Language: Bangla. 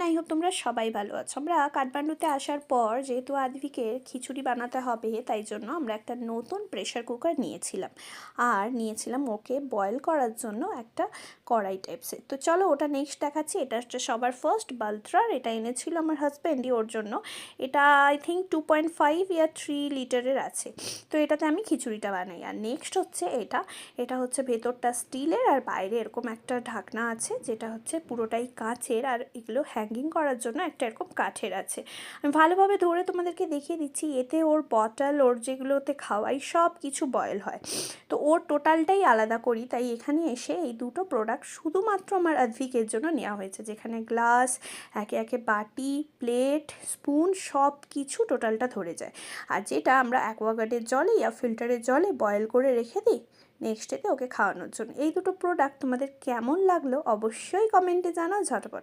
এভরিওয়ান আই হোপ তোমরা সবাই ভালো আছো। আমরা কাঠমান্ডুতে আসার পর যেহেতু আদভিকে খিচুড়ি বানাতে হবে, তাই জন্য আমরা একটা নতুন প্রেশার কুকার নিয়েছিলাম। আর নিয়েছিলাম ওকে বয়েল করার জন্য একটা কড়াই টাইপসের তো চলো ওটা নেক্সট দেখাচ্ছি। এটা হচ্ছে সবার ফার্স্ট বালত্রার। এটা এনেছিল আমার হাজব্যান্ডই ওর জন্য। এটা I think two point five yeah three লিটারের আছে। তো এটাতে আমি খিচুড়িটা বানাই। আর নেক্সট হচ্ছে এটা। এটা হচ্ছে ভেতরটা স্টিলের আর বাইরে এরকম একটা ঢাকনা আছে, যেটা হচ্ছে পুরোটাই কাঁচের। আর এগুলো হ্যাঙ্গিং করার জন্য একটা এরকম কাঠের আছে। আমি ভালোভাবে ধরে তোমাদেরকে দেখিয়ে দিচ্ছি, এতে ওর বটল ওর যেগুলোতে খাওয়াই সব কিছু বয়েল হয়। তো ওর টোটালটাই আলাদা করি, তাই এখানে এসে এই দুটো প্রোডাক্ট শুধুমাত্র আমার আদভিকের জন্য নেওয়া হয়েছে। যেখানে গ্লাস একে একে বাটি প্লেট স্পুন সব কিছু টোটালটা ধরে যায়। আর যেটা আমরা অ্যাকোয়াগার্ডের জলে ইয়া ফিল্টারের জলে বয়েল করে রেখে দিই নেক্সট ডেতে ওকে খাওয়ানোর জন্য। এই দুটো প্রোডাক্ট তোমাদের কেমন লাগল অবশ্যই কমেন্টে জানাও, ঝটপট